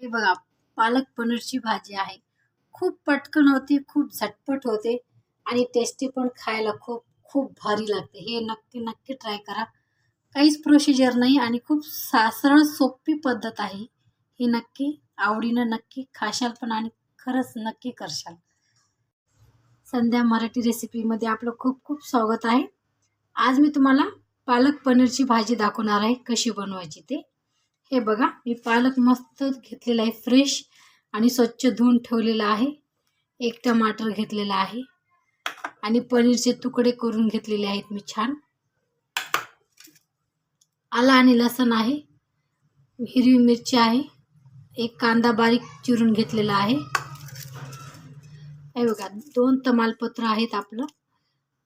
हे बघा पालक पनीरची भाजी आहे. खूप पटकन होती खूप झटपट होते आणि टेस्टी पण खायला खूप खूप भारी लागते. हे नक्की नक्की ट्राय करा. काहीच प्रोसिजर नाही आणि खूप सा सरळ सोपी पद्धत आहे. ही नक्की आवडीनं नक्की खाशाल पण आणि खरंच नक्की करशाल. संध्या मराठी रेसिपीमध्ये आपलं खूप खूप स्वागत आहे. आज मी तुम्हाला पालक पनीरची भाजी दाखवणार आहे कशी बनवायची ते. हे बघा मी पालक मस्त घेतलेला आहे फ्रेश आणि स्वच्छ धुवून ठेवलेला आहे. एक टमाटर घेतलेला आहे. आणि पनीरचे तुकडे करून घेतलेले आहेत मी छान. आला आणि लसण आहे. हिरवी मिरची आहे. एक कांदा बारीक चिरून घेतलेला आहे. हे बघा दोन तमालपत्र आहेत आपलं.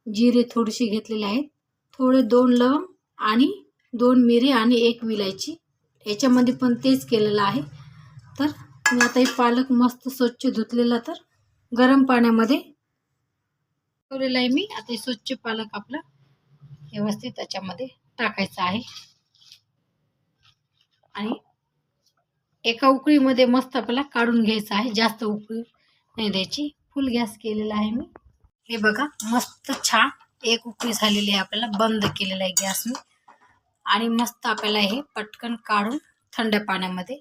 जिरे थोडीशी घेतलेले आहेत. थोडे दोन लवंग आणि दोन मिरी आणि एक विलायची. याच्यामध्ये पण तेच केलेलं आहे. तर मी आता हे पालक मस्त स्वच्छ धुतलेला तर गरम पाण्यामध्ये ठेवलेलं आहे मी. आता हे स्वच्छ पालक आपला व्यवस्थित त्याच्यामध्ये टाकायचा आहे. आणि एका उकळीमध्ये मस्त आपल्याला काढून घ्यायचं आहे. जास्त उकळी नाही द्यायची. फुल गॅस केलेला आहे मी. हे बघा मस्त छान एक उकळी झालेली आहे आपल्याला. बंद केलेला आहे गॅस मी. आणि मस्त आपल्याला हे पटकन काढून थंड पाण्यामध्ये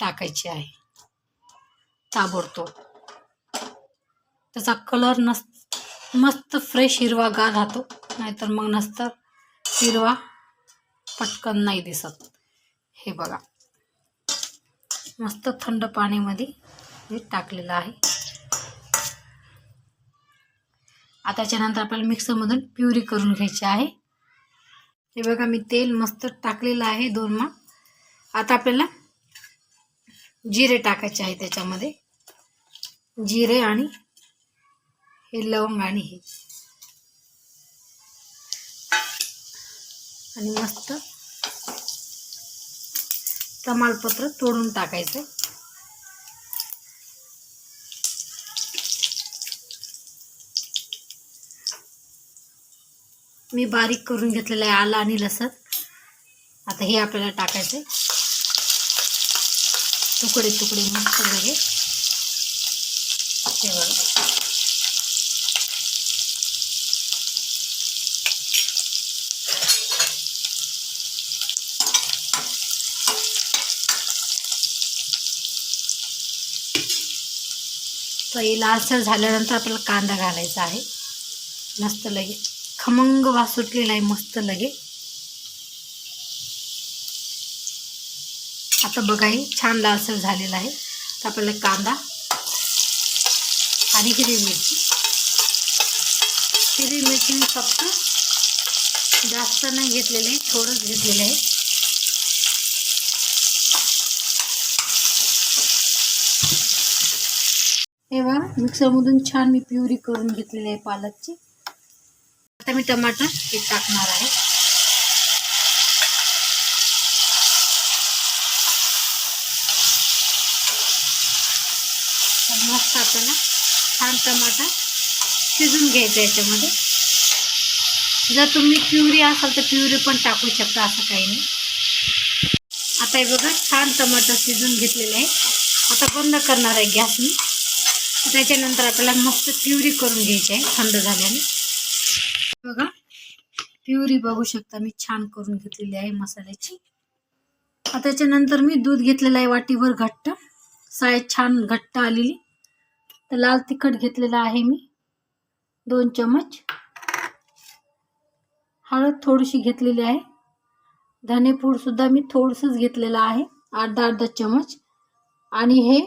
टाकायचे आहे. ताबडतोब. त्याचा कलर नस मस्त फ्रेश हिरवा गार राहतो. नाहीतर मग नसतं हिरवा पटकन नाही दिसत. हे बघा. मस्त थंड पाण्यामध्ये हे टाकलेलं आहे. आता त्याच्यानंतर आपल्याला मिक्सरमधून प्युरी करून घ्यायची आहे. हे बघा मी तेल मस्त टाकलेलं आहे दोन मग आता आपल्याला जिरे टाकायचे आहे त्याच्यामध्ये. जिरे आणि हे लवंग आणि हे. आणि मस्त तमालपत्र तोडून टाकायचं. मी बारीक करून घेतलेलं आहे आलं आणि लसण. आता हे आपल्याला टाकायचं आहे. तुकडे तुकडे मस्त लगे तेव्हा बघा. तर हे लालसर झाल्यानंतर आपल्याला कांदा घालायचा आहे. मस्त लगेच. खमंग वास सुटलेला आहे मस्त लगे. आता बघा हे छान लालसर झालेला आहे. तर आपल्याला कांदा आणि हिरवी मिरची. हिरवी मिरची मी फक्त जास्त नाही घेतलेले आहे थोडंच घेतलेलं आहे. हे मिक्सरमधून छान मी प्युरी करून घेतलेली आहे पालकची. आता मी टमाटर हे टाकणार आहे. मस्त आपल्याला छान टमाटर शिजून घ्यायचं याच्यामध्ये. जर तुम्ही प्युरी असाल तर प्युरी पण टाकू शकता असं काही नाही. आता हे बघा छान टमाटर शिजून घेतलेले आहे. आता बंद करणार आहे गॅस मी त्याच्यानंतर आपल्याला मस्त प्युरी करून घ्यायची आहे थंड झाल्याने. बघा. प्युरी बघू शकता मी छान करून घेतलेली आहे मसाल्याची. आता त्याच्यानंतर मी दूध घेतलेलं आहे वाटीभर घट्ट. साय छान घट्ट आलेली. तर लाल तिखट घेतलेलं आहे मी. दोन चमच हळद थोडीशी घेतलेली आहे. धनेपूडसुद्धा मी थोडंसंच घेतलेलं आहे. अर्धा अर्धा चमच आणि हे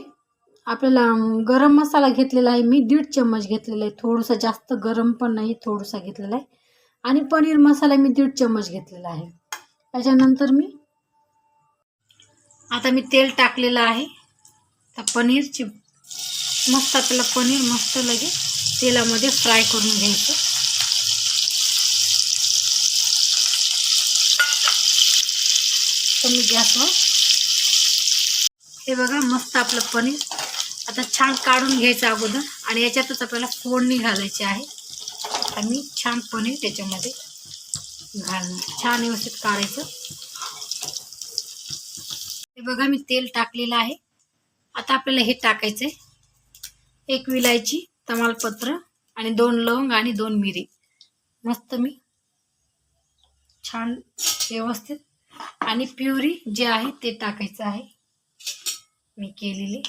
आपल्याला गरम मसाला घेतलेला आहे. मी दीड चम्मच घेतलेला आहे. थोडंसं जास्त गरम पण नाही थोडंसं घेतलेला आहे. आणि पनीर मसाला मी दीड चम्मच घेतलेला आहे. त्याच्यानंतर मी आता मी तेल टाकलेलं आहे. तर पनीरची मस्त आपल्याला पनीर मस्त लगे तेलामध्ये फ्राय करून घ्यायचं. कमी गॅसवर हे बघा मस्त आपलं पनीर आता छान काढून घ्यायचं अगोदर आणि याच्यातच आपल्याला फोडणी घालायची आहे. आणि छान पनीर त्याच्यामध्ये घालणार छान व्यवस्थित काढायचं. हे बघा मी तेल टाकलेलं आहे. आता आपल्याला हे टाकायचं आहे एक विलायची तमालपत्र आणि दोन लवंग आणि दोन मिरी. मस्त मी छान व्यवस्थित आणि प्युरी जे आहे ते टाकायचं आहे. मी केलेली.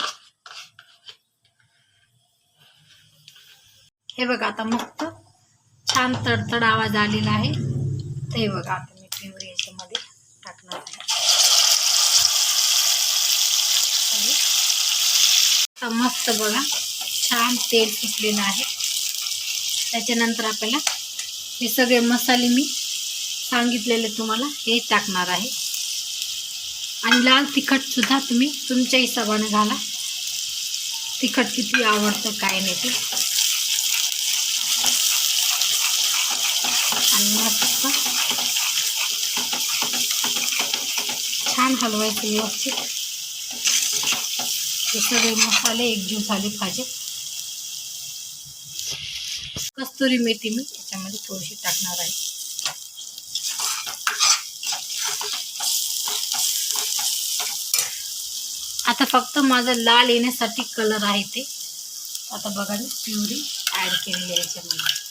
हे बघा आता मस्त छान तडतड आवाज आलेला आहे. ते बघा आता मी प्युरी याच्यामध्ये टाकणार आहे. आता मस्त बघा छान तेल सुटलेलं आहे. त्याच्यानंतर आपल्याला हे सगळे मसाले मी सांगितलेले तुम्हाला हे टाकणार आहे. आणि लाल तिखटसुद्धा तुम्ही तुमच्या हिशोबाने घाला. तिखट किती आवडतं काय नाही ते आणि मस्त छान हलवायचं व्यवस्थित हे सगळे मसाले एकजीव झाले भाजे. कस्तुरी मेथी मी याच्यामध्ये थोडीशी टाकणार आहे. आता फक्त माझं लाल येण्यासाठी कलर आहे ते. आता बघा मी प्युरी ॲड केलेली आहे याच्यामध्ये.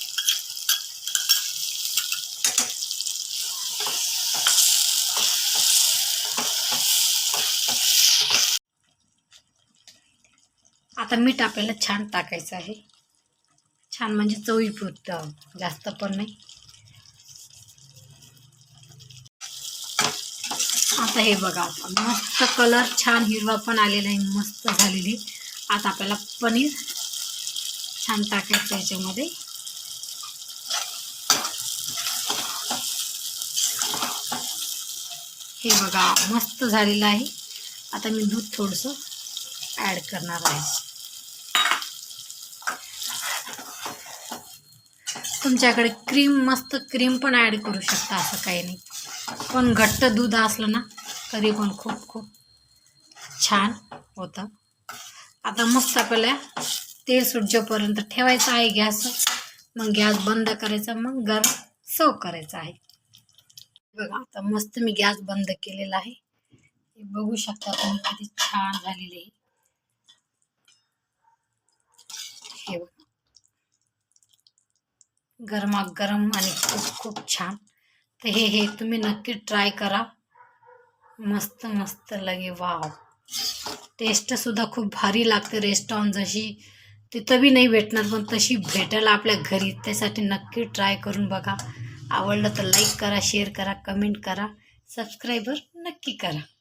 आता मीठ आपल्याला छान टाकायचं आहे. छान म्हणजे चवीपुरत जास्त पण नाही. आता हे बघा आता मस्त कलर छान हिरवा पण आलेला आहे मस्त झालेली. आता आपल्याला पनीर छान टाकायचं याच्यामध्ये. हे बघा मस्त झालेलं आहे. आता मी दूध थोडंसं ॲड करणार आहे. तुमच्याकडे क्रीम मस्त क्रीम पण ॲड करू शकता असं काही नाही. पण घट्ट दूध असलं ना तरी पण खूप खूप छान होतं. आता मस्त आपल्याला तेल सुटजेपर्यंत ठेवायचं आहे गॅस. मग गॅस बंद करायचा मग गरम सर्व करायचं आहे. बघा आता मस्त मी गॅस बंद केलेला आहे. बघू शकता तुम्ही किती छान झालेले आहे. हे बघा. गरमागरम आणि खूप खूप छान. तर हे हे तुम्ही नक्की ट्राय करा. मस्त मस्त लगे वाव टेस्टसुद्धा खूप भारी लागते रेस्टॉरंट जशी. तिथं बी नाही भेटणार पण तशी भेटेल आपल्या घरी. त्यासाठी नक्की ट्राय करून बघा. आवडलं तर लाईक करा शेअर करा कमेंट करा. सबस्क्राईबर नक्की करा.